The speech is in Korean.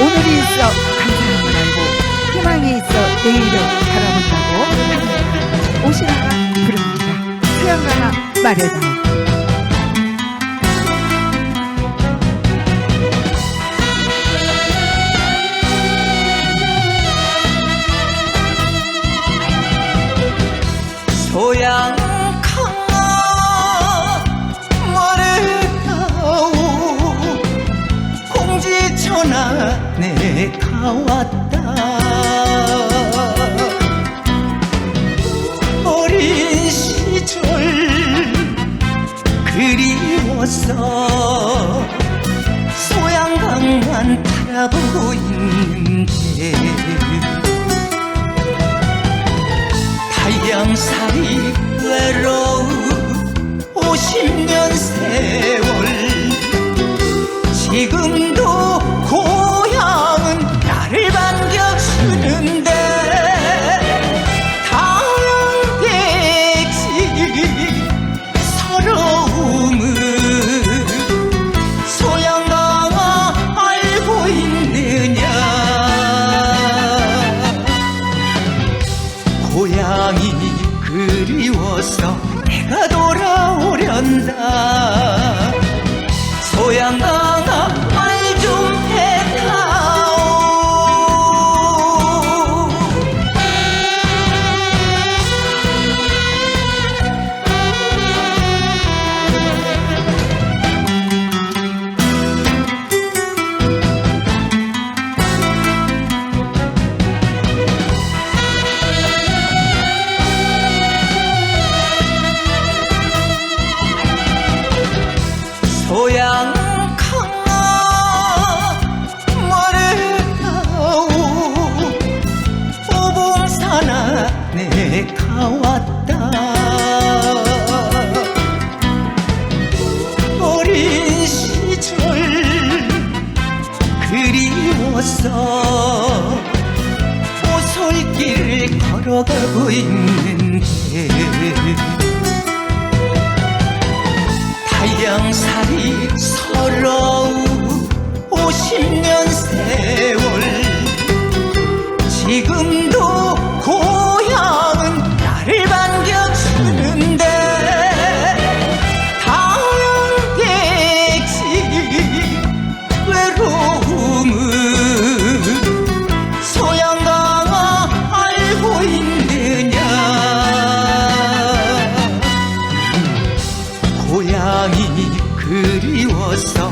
오늘이 있어 감사함을 알고 희망이 있어 내일을 바라본다고 합니다. 오시라가 부릅니다. 태양가나 말해다 왔다. 어린 시절 그리워서 소양강만 바라보고 있는데 타양살이 외로운 50년 세월 지금 나왔다. 어린 시절 그리워서 보솔길을 걸어가고 있는데 달량살이 서러운 50년 세월 그리워서